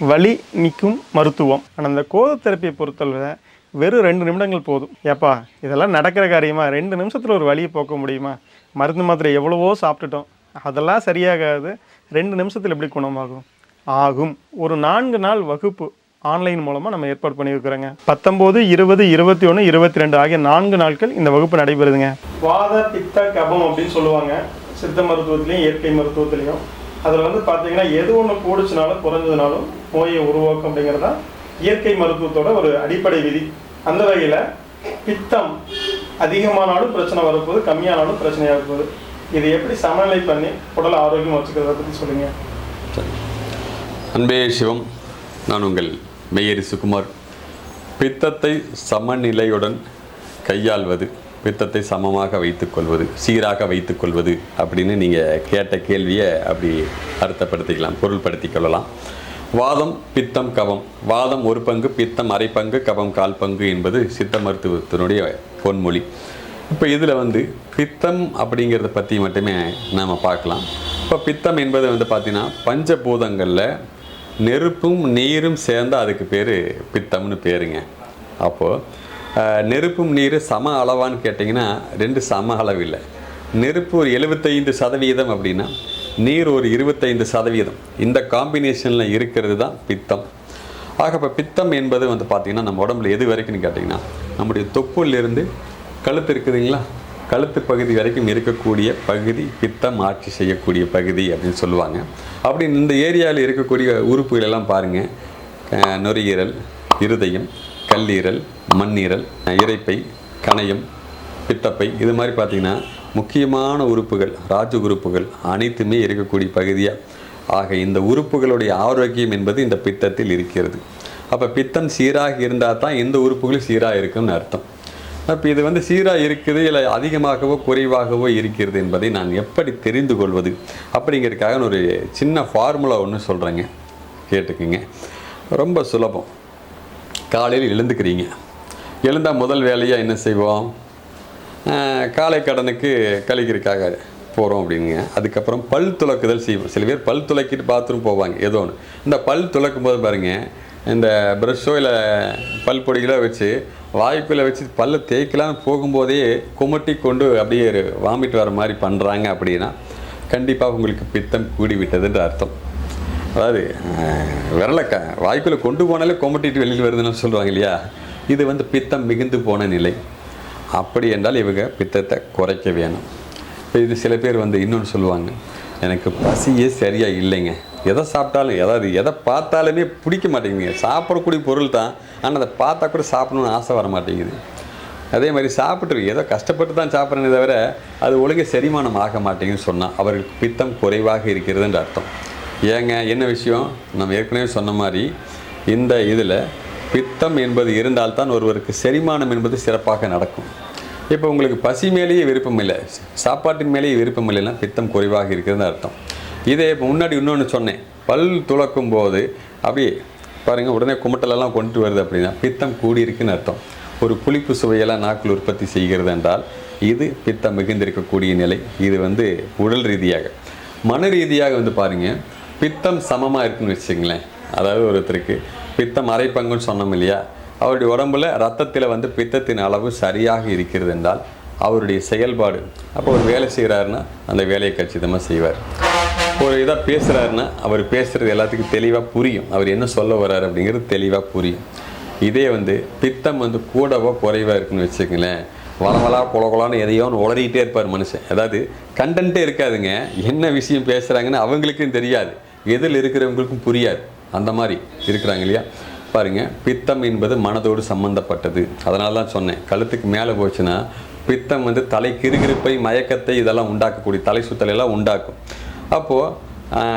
வலி நிற்கும் மருத்துவம். ஆனால் அந்த கோத தெரப்பியை பொறுத்தளவு வெறும் ரெண்டு நிமிடங்கள் போதும். ஏப்பா இதெல்லாம் நடக்கிற காரியமா? ரெண்டு நிமிஷத்தில் ஒரு வழியை போக்க முடியுமா? மருந்து மாத்திரை எவ்வளவோ சாப்பிட்டுட்டோம். அதெல்லாம் சரியாகாது. ரெண்டு நிமிஷத்தில் எப்படி குணமாகும்? ஆகும். ஒரு நான்கு நாள் வகுப்பு ஆன்லைன் மூலமாக நம்ம ஏற்பாடு பண்ணியிருக்கிறோங்க. பத்தொம்போது இருபது இருபத்தி ஒன்று இருபத்தி ரெண்டு ஆகிய நான்கு நாட்கள் இந்த வகுப்பு நடைபெறுதுங்க. வாத பித்த கபம் அப்படின்னு சொல்லுவாங்க. சித்த மருத்துவத்துலேயும் இயற்கை மருத்துவத்துலேயும். அதில் வந்து பார்த்தீங்கன்னா எது ஒன்று கூடுச்சுனாலும் குறைஞ்சதுனாலும் நோயை உருவாக்கும் அப்படிங்கிறதா இயற்கை மருத்துவத்தோட ஒரு அடிப்படை விதி. அந்த வகையில் பித்தம் அதிகமானாலும் பிரச்சனை வரப்போகுது கம்மியானாலும் பிரச்சனையாக போகுது. இதை எப்படி சமநிலை பண்ணி உடல் ஆரோக்கியம் வச்சுக்கிறத பற்றி சொல்லுங்க. அன்பே சிவம் நான் உங்கள் மெய்யரி சுகுமார். பித்தத்தை சமநிலையுடன் கையாள்வது பித்தத்தை சமமாக வைத்துக்கொள்வது சீராக வைத்துக்கொள்வது அப்படின்னு நீங்கள் கேட்ட கேள்வியை அப்படி அர்த்தப்படுத்திக்கலாம் பொருள்படுத்திக் கொள்ளலாம். வாதம் பித்தம் கவம். வாதம் ஒரு பங்கு பித்தம் அரை பங்கு கவம் கால் பங்கு என்பது சித்த மருத்துவத்தினுடைய பொன்மொழி. இப்போ இதில் வந்து பித்தம் அப்படிங்கிறத பற்றி மட்டுமே நாம் பார்க்கலாம். இப்போ பித்தம் என்பது வந்து பார்த்திங்கன்னா பஞ்சபூதங்களில் நெருப்பும் நீரும் சேர்ந்தால் அதுக்கு பேர் பித்தம்னு பேருங்க. அப்போது நெருப்பும் நீர் சம அளவான்னு கேட்டிங்கன்னா ரெண்டு சம அளவு இல்லை. நெருப்பு ஒரு எழுபத்தைந்து சதவீதம் அப்படின்னா நீர் ஒரு இருபத்தைந்து சதவீதம். இந்த காம்பினேஷனில் இருக்கிறது தான் பித்தம். ஆக இப்போ பித்தம் என்பது வந்து பார்த்திங்கன்னா நம்ம உடம்புல எது வரைக்கும்னு கேட்டிங்கன்னா நம்முடைய தொப்புலேருந்து கழுத்து இருக்குதுங்களா? கழுத்து பகுதி வரைக்கும் இருக்கக்கூடிய பகுதி பித்தம் ஆட்சி செய்யக்கூடிய பகுதி அப்படின்னு சொல்லுவாங்க. அப்படி இந்த ஏரியாவில் இருக்கக்கூடிய உறுப்புகள் எல்லாம் பாருங்கள் நுரையீரல் இருதயம் கல்லீரல் மண்ணீரல் இரைப்பை கணையம் பித்தப்பை இது மாதிரி பார்த்தீங்கன்னா முக்கியமான உறுப்புகள் ராஜ உறுப்புகள் அனைத்துமே இருக்கக்கூடிய பகுதியாக ஆக இந்த உறுப்புகளுடைய ஆரோக்கியம் என்பது இந்த பித்தத்தில் இருக்கிறது. அப்போ பித்தம் சீராக இருந்தால் தான் இந்த உறுப்புகளும் சீராக இருக்கும்னு அர்த்தம். அப்போ இது வந்து சீராக இருக்குது இல்லை அதிகமாகவோ குறைவாகவோ இருக்கிறது என்பதை நான் எப்படி தெரிந்து கொள்வது? அப்படிங்கிறதுக்காக ஒரு சின்ன ஃபார்முலா ஒன்று சொல்கிறேங்க கேட்டுக்குங்க. ரொம்ப சுலபம். காலையில் எழுந்துக்கிறீங்க. எழுந்தால் முதல் வேலையாக என்ன செய்வோம்? காலை கடனுக்கு கழிக்கிறதுக்காக போகிறோம் அப்படிங்க. அதுக்கப்புறம் பல் துலக்குதல் செய்வோம். சில பேர் பல் துளக்கிட்டு பாத்ரூம் போவாங்க ஏதோ ஒன்று இந்த பல் துலக்கும் போது பாருங்கள் இந்த ப்ரஷ்ஷோ இல்லை பல் பொடிகளோ வச்சு வாய்ப்பில் வச்சு பல்ல தேய்க்கலாம்னு போகும்போதே குமட்டி கொண்டு அப்படியே வாமிட் வர மாதிரி பண்ணுறாங்க அப்படின்னா கண்டிப்பாக உங்களுக்கு பித்தம் கூடி விட்டதுன்ற அர்த்தம். அதாவது விரலை க வாய்க்குள்ள கொண்டு போனாலே கொமட்டிட்டு வெளியில் வருதுன்னு சொல்லுவாங்க இல்லையா? இது வந்து பித்தம் மிகுந்து போன நிலை. அப்படி என்றால் இவங்க பித்தத்தை குறைக்க வேணும். இப்போ இது சில பேர் வந்து இன்னொன்று சொல்லுவாங்க எனக்கு பசியே சரியாக இல்லைங்க. எதை சாப்பிட்டாலும் எதாவது எதை பார்த்தாலுமே பிடிக்க மாட்டேங்குதுங்க. சாப்பிடக்கூடிய பொருள் தான் ஆனால் அதை பார்த்தா கூட சாப்பிடணும்னு ஆசை வர மாட்டேங்குது. அதே மாதிரி சாப்பிட்டு ஏதோ கஷ்டப்பட்டு தான் சாப்பிட்றேனே தவிர அது ஒழுங்கு செரிமானம் ஆக மாட்டேங்குன்னு சொன்னால் அவர்களுக்கு பித்தம் குறைவாக இருக்கிறதுன்ற அர்த்தம். ஏங்க என்ன விஷயம்? நம்ம ஏற்கனவே சொன்ன மாதிரி இந்த இதில் பித்தம் என்பது இருந்தால்தான் ஒருவருக்கு செரிமானம் என்பது சிறப்பாக நடக்கும். இப்போ உங்களுக்கு பசி மேலேயே விருப்பம் இல்லை. சாப்பாட்டின் மேலேயே விருப்பம் இல்லைன்னா பித்தம் குறைவாக இருக்கிறதுன்னு அர்த்தம். இதே இப்போ முன்னாடி இன்னொன்று சொன்னேன். பல் துளக்கும் போது அப்படியே பாருங்கள் உடனே குமட்டலெல்லாம் கொண்டு வருது அப்படின்னா பித்தம் கூடியிருக்குன்னு அர்த்தம். ஒரு புளிப்பு சுவையெல்லாம் நாக்கில் உற்பத்தி செய்கிறது என்றால் இது பித்தம் மிகுந்திருக்கக்கூடிய நிலை. இது வந்து உடல் ரீதியாக. மன ரீதியாக வந்து பாருங்கள் பித்தம் சமமாக இருக்குன்னு வச்சுங்களேன் அதாவது ஒருத்தருக்கு பித்தம் அரைப்பங்குன்னு சொன்னோம் இல்லையா? அவருடைய உடம்புல ரத்தத்தில் வந்து பித்தத்தின் அளவு சரியாக இருக்கிறது என்றால் அவருடைய செயல்பாடு. அப்போ ஒரு வேலை செய்கிறாருன்னா அந்த வேலையை கச்சிதமாக செய்வார். ஒரு இதாக பேசுகிறாருன்னா அவர் பேசுகிறது எல்லாத்துக்கும் தெளிவாக புரியும். அவர் என்ன சொல்ல வர்றாரு அப்படிங்கிறது தெளிவாக புரியும். இதே வந்து பித்தம் வந்து கூடவோ குறைவாக இருக்குன்னு வச்சுக்கங்களேன். வளவலா குலகுலான்னு எதையோ ஒன்று உளறிக்கிட்டே இருப்பார் மனுஷன். அதாவது கண்டென்ட்டே இருக்காதுங்க. என்ன விஷயம் பேசுகிறாங்கன்னு அவங்களுக்கும் தெரியாது. எதில் இருக்கிறவங்களுக்கும் புரியாது. அந்த மாதிரி இருக்கிறாங்க இல்லையா? பாருங்க பித்தம் என்பது மனதோடு சம்பந்தப்பட்டது. அதனால தான் சொன்னேன் கழுத்துக்கு மேலே போச்சுன்னா பித்தம் வந்து தலை கிறுகிறுப்பை மயக்கத்தை இதெல்லாம் உண்டாக்கக்கூடிய தலை சுத்தலையெல்லாம் எல்லாம் உண்டாக்கும். அப்போது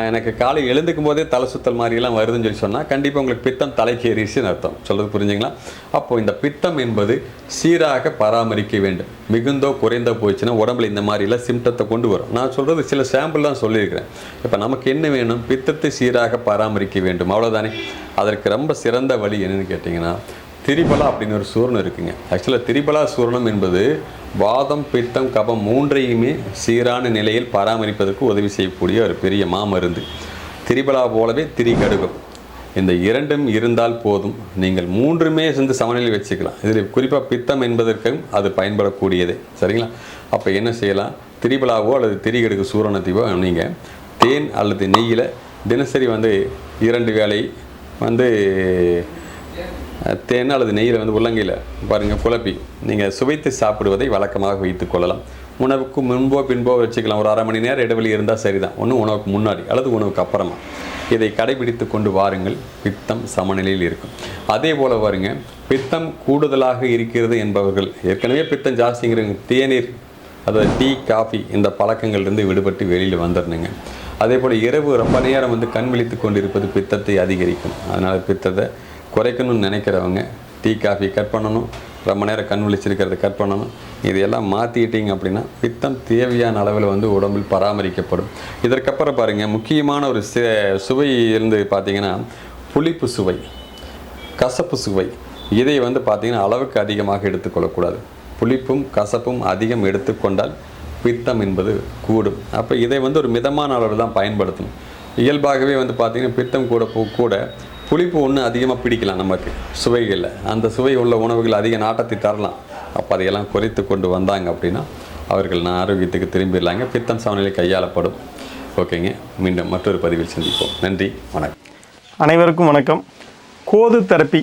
எனக்கு காலை எழுந்துக்கும் போதே தலை சுத்தல் மாதிரிலாம் வருதுன்னு சொல்லி சொன்னால் கண்டிப்பாக உங்களுக்கு பித்தம் தலைக்கேறிச்சுன்னு அர்த்தம். சொல்றது புரிஞ்சுங்களா? அப்போது இந்த பித்தம் என்பது சீராக பராமரிக்க வேண்டும். மிகுந்தோ குறைந்தோ போயிடுச்சுன்னா உடம்புல இந்த மாதிரிலாம் சிம்டத்தை கொண்டு வரும். நான் சொல்கிறது சில சாம்பிள் தான் சொல்லியிருக்கிறேன். இப்போ நமக்கு என்ன வேணும்? பித்தத்தை சீராக பராமரிக்க வேண்டும். அவ்வளோதானே அதற்கு ரொம்ப சிறந்த வழி என்னென்னு கேட்டிங்கன்னா திரிபலா அப்படின்னு ஒரு சூரணம் இருக்குங்க. ஆக்சுவலாக திரிபலா சூரணம் என்பது வாதம் பித்தம் கபம் மூன்றையுமே சீரான நிலையில் பராமரிப்பதற்கு உதவி செய்யக்கூடிய ஒரு பெரிய மாமருந்து. திரிபலா போலவே திரிகடுகம். இந்த இரண்டும் இருந்தால் போதும். நீங்கள் மூன்றுமே சேர்ந்து சமநிலை வச்சுக்கலாம். இதில் குறிப்பாக பித்தம் என்பதற்கும் அது பயன்படக்கூடியது. சரிங்களா? அப்போ என்ன செய்யலாம்? திரிபலாவோ அல்லது திரிகடுக்கு சூரணத்தையோ நீங்கள் தேன் அல்லது நெய்யில் தினசரி வந்து இரண்டு வேளை வந்து தேன் அல்லது நெய்யில் வந்து உள்ளங்கையில் பாருங்கள் குழப்பி. நீங்கள் சுவைத்து சாப்பிடுவதை வழக்கமாக வைத்துக் கொள்ளலாம். உணவுக்கு முன்போ பின்போ வச்சுக்கலாம். ஒரு அரை மணி நேரம் இடைவெளி இருந்தால் சரிதான். ஒன்று உணவுக்கு முன்னாடி அல்லது உணவுக்கு அப்புறமா. இதை கடைபிடித்து கொண்டு வாருங்கள். பித்தம் சமநிலையில் இருக்கும். அதே போல் பாருங்க பித்தம் கூடுதலாக இருக்கிறது என்பவர்கள் ஏற்கனவே பித்தம் ஜாஸ்திங்கிறவங்க தேநீர் அதாவது டீ காஃபி இந்த பழக்கங்கள்லேருந்து விடுபட்டு வெளியில் வந்துடணுங்க. அதே போல் இரவு ரொம்ப நேரம் வந்து கண் விழித்து கொண்டிருப்பது பித்தத்தை அதிகரிக்கும். அதனால் பித்தத்தை குறைக்கணும்னு நினைக்கிறவங்க டீ காஃபி கட் பண்ணணும் ரொம்ப நேரம் கண் விழிச்சிருக்கிறத கட் பண்ணணும். இதையெல்லாம் மாற்றிட்டீங்க அப்படின்னா பித்தம் தேவையான அளவில் வந்து உடம்பில் பராமரிக்கப்படும். இதற்கப்புறம் பாருங்கள் முக்கியமான ஒரு சு சுவை இருந்து பார்த்தீங்கன்னா புளிப்பு சுவை கசப்பு சுவை. இதை வந்து பார்த்திங்கன்னா அளவுக்கு அதிகமாக எடுத்துக்கொள்ளக்கூடாது. புளிப்பும் கசப்பும் அதிகம் எடுத்துக்கொண்டால் பித்தம் என்பது கூடும். அப்போ இதை வந்து ஒரு மிதமான அளவில் தான் பயன்படுத்தணும். இயல்பாகவே வந்து பார்த்திங்கன்னா பித்தம் கூட கூட புளிப்பு ஒன்று அதிகமாக பிடிக்கலாம் நமக்கு சுவைகளில். அந்த சுவை உள்ள உணவுகள் அதிக நாட்டத்தை தரலாம். அப்போ அதையெல்லாம் குறைத்து கொண்டு வந்தாங்க அப்படின்னா அவர்கள் நான் ஆரோக்கியத்துக்கு திரும்பிடலாங்க. பித்தம் சமநிலை கையாளப்படும். ஓகேங்க. மீண்டும் மற்றொரு பதிவில் சந்திப்போம். நன்றி. வணக்கம். அனைவருக்கும் வணக்கம். கோது தெரப்பி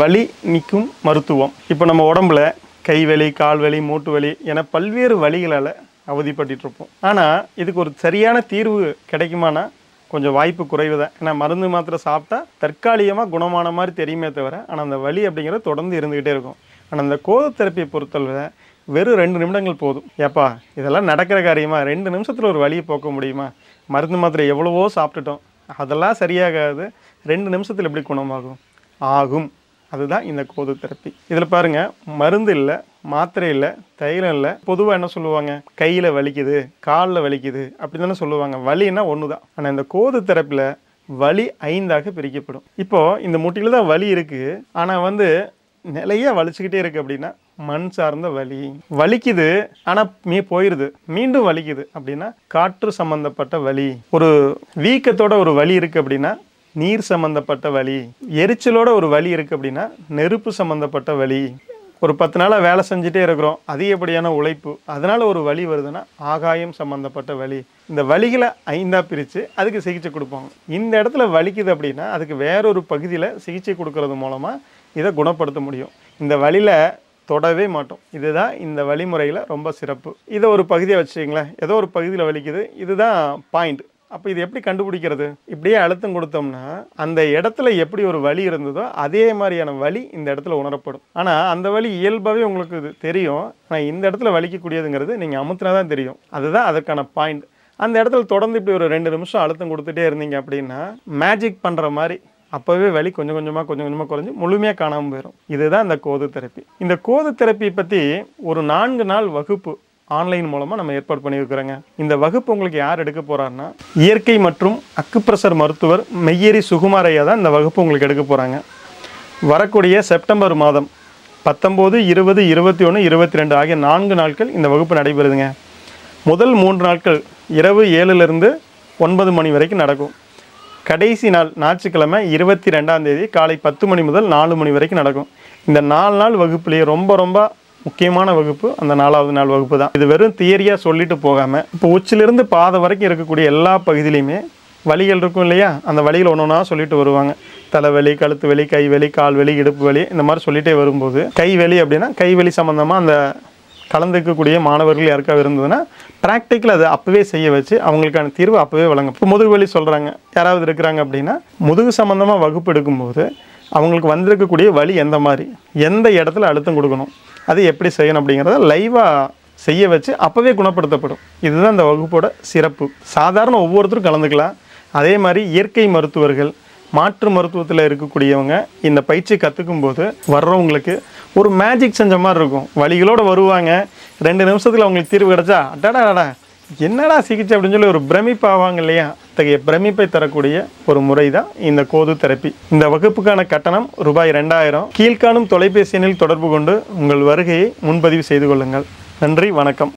வலி நிற்கும் மருத்துவம். இப்போ நம்ம உடம்புல கை வலி கால் வலி மூட்டு வலி என பல்வேறு வலிகளால் அவதிப்பட்டுருப்போம் இருப்போம். ஆனால் இதுக்கு ஒரு சரியான தீர்வு கிடைக்குமானா கொஞ்சம் வாய்ப்பு குறைவு தான் ஏன்னா மருந்து மாத்திரை சாப்பிட்டா தற்காலிகமாக குணமான மாதிரி தெரியுமே தவிர ஆனால் அந்த வலி அப்படிங்கிறது தொடர்ந்து இருந்துக்கிட்டே இருக்கும். ஆனால் அந்த கோத தெரப்பியை பொறுத்தளவில் வெறும் ரெண்டு நிமிடங்கள் போதும். ஏப்பா இதெல்லாம் நடக்கிற காரியமா? ரெண்டு நிமிஷத்தில் ஒரு வழியை போக்க முடியுமா? மருந்து மாத்திரை எவ்வளவோ சாப்பிட்டுட்டோம். அதெல்லாம் சரியாகாது. ரெண்டு நிமிஷத்தில் எப்படி குணமாகும்? ஆகும். அதுதான் இந்த கோது தெரப்பி. இதில் பாருங்க மருந்து இல்லை மாத்திரை இல்லை தைலம் இல்லை. பொதுவாக என்ன சொல்லுவாங்க? கையில் வலிக்குது காலில் வலிக்குது அப்படி தானே சொல்லுவாங்க. வலின்னா ஒன்று தான் ஆனால் இந்த கோது தெரப்பியில் வலி ஐந்தாக பிரிக்கப்படும். இப்போது இந்த முட்டியில் தான் வலி இருக்குது ஆனால் வந்து நிறைய வலிச்சுக்கிட்டே இருக்குது அப்படின்னா மண் சார்ந்த வலி. வலிக்குது ஆனால் மீ போயிடுது மீண்டும் வலிக்குது அப்படின்னா காற்று சம்மந்தப்பட்ட வலி. ஒரு வீக்கத்தோட ஒரு வலி இருக்குது அப்படின்னா நீர் சம்மந்தப்பட்ட வலி எரிச்சலோட ஒரு வலி இருக்குது அப்படின்னா நெருப்பு சம்மந்தப்பட்ட வலி. ஒரு பத்து நாளாக வேலை செஞ்சுட்டே இருக்கிறோம் அதிகப்படியான உழைப்பு? அதனால் ஒரு வலி வருதுன்னா ஆகாயம் சம்மந்தப்பட்ட வலி. இந்த வலிகளை ஐந்தாக பிரித்து அதுக்கு சிகிச்சை கொடுப்பாங்க. இந்த இடத்துல வலிக்குது அப்படின்னா அதுக்கு வேறொரு பகுதியில் சிகிச்சை கொடுக்கறது மூலமாக இதை குணப்படுத்த முடியும். இந்த வழியில் தொடவே மாட்டோம். இதுதான் இந்த வழிமுறையில் ரொம்ப சிறப்பு. இதை ஒரு பகுதியை வச்சுக்கிங்களேன். ஏதோ ஒரு பகுதியில் வலிக்குது. இதுதான் பாயிண்ட் அப்போ இது எப்படி கண்டுபிடிக்கிறது? இப்படியே அழுத்தம் கொடுத்தோம்னா அந்த இடத்துல எப்படி ஒரு வலி இருந்ததோ அதே மாதிரியான வலி இந்த இடத்துல உணரப்படும். ஆனால் அந்த வலி இயல்பாகவே உங்களுக்கு இது தெரியும். ஆனால் இந்த இடத்துல வலிக்கக்கூடியதுங்கிறது நீங்கள் அமுத்தினா தான் தெரியும். அதுதான் அதற்கான பாயிண்ட் அந்த இடத்துல தொடர்ந்து இப்படி ஒரு ரெண்டு நிமிஷம் அழுத்தம் கொடுத்துட்டே இருந்தீங்க அப்படின்னா மேஜிக் பண்ணுற மாதிரி அப்போவே வலி கொஞ்சம் கொஞ்சமாக கொஞ்சம் கொஞ்சமாக குறைஞ்சி முழுமையாக காணாமல் போயிடும் இதுதான் இந்த கோது தெரப்பி இந்த கோது தெரப்பி பற்றி ஒரு நான்கு நாள் வகுப்பு ஆன்லைன் மூலமாக நம்ம ஏற்பாடு பண்ணியிருக்கிறோங்க. இந்த வகுப்பு உங்களுக்கு யார் எடுக்க போகிறாருன்னா இயற்கை மற்றும் அக்குப்பிரசர் மருத்துவர் மெய்யேரி சுகுமாரையா தான் இந்த வகுப்பு உங்களுக்கு எடுக்க போகிறாங்க வரக்கூடிய செப்டம்பர் மாதம் பத்தொம்போது இருபது இருபத்தி ஒன்று இருபத்தி ரெண்டு ஆகிய நான்கு நாட்கள் இந்த வகுப்பு நடைபெறுதுங்க. முதல் மூன்று நாட்கள் இரவு ஏழுலேருந்து ஒன்பது மணி வரைக்கும் நடக்கும். கடைசி நாள் ஞாயிற்றுக்கிழமை இருபத்தி ரெண்டாம் தேதி காலை பத்து மணி முதல் நாலு மணி வரைக்கும் நடக்கும். இந்த நாலு நாள் வகுப்புலேயே ரொம்ப ரொம்ப முக்கியமான வகுப்பு அந்த நாலாவது நாள் வகுப்பு தான். இது வெறும் தியரியாக சொல்லிட்டு போகாமல் இப்போ உச்சிலிருந்து பாதை வரைக்கும் இருக்கக்கூடிய எல்லா பகுதியிலையுமே வலிகள் இருக்கும் இல்லையா? அந்த வலிகள் ஒன்று ஒன்றா சொல்லிட்டு வருவாங்க. தலைவலி கழுத்து வலி கை வலி கால் வலி இடுப்பு வலி இந்த மாதிரி சொல்லிட்டே வரும்போது கை வலி அப்படின்னா கை வலி சம்மந்தமாக அந்த கலந்துக்கக்கூடிய மாணவர்கள் யாருக்காவது இருந்ததுன்னா ப்ராக்டிக்கல் அதை அப்போவே செய்ய வச்சு அவங்களுக்கான தீர்வு அப்போவே வழங்கும். இப்போ முதுகு வலி சொல்கிறாங்க யாராவது இருக்கிறாங்க அப்படின்னா முதுகு சம்மந்தமாக வகுப்பு எடுக்கும்போது அவங்களுக்கு வந்திருக்கக்கூடிய வலி எந்த மாதிரி? எந்த இடத்துல அழுத்தம் கொடுக்கணும்? அது எப்படி செய்யணும் அப்படிங்கிறத லைவாக செய்ய வச்சு அப்போவே குணப்படுத்தப்படும். இதுதான் இந்த வகுப்போட சிறப்பு. சாதாரண ஒவ்வொருத்தரும் கலந்துக்கலாம். அதே மாதிரி இயற்கை மருத்துவர்கள் மாற்று மருத்துவத்தில் இருக்கக்கூடியவங்க இந்த பயிற்சி கற்றுக்கும் போது வர்றவங்களுக்கு ஒரு மேஜிக் செஞ்ச மாதிரி இருக்கும். வழிகளோடு வருவாங்க. ரெண்டு நிமிஷத்தில் அவங்களுக்கு தீர்வு கிடச்சா அடடா என்னடா சிகிச்சை அப்படின்னு சொல்லி ஒரு பிரமிப்பு ஆவாங்க இல்லையா? அத்தகைய பிரமிப்பை தரக்கூடிய ஒரு முறை தான் இந்த கோது தெரப்பி. இந்த வகுப்புக்கான கட்டணம் ரூபாய் ரெண்டாயிரம் கீழ்காணும் தொலைபேசி எண்ணில் தொடர்பு கொண்டு உங்கள் வருகையை முன்பதிவு செய்து கொள்ளுங்கள். நன்றி வணக்கம்.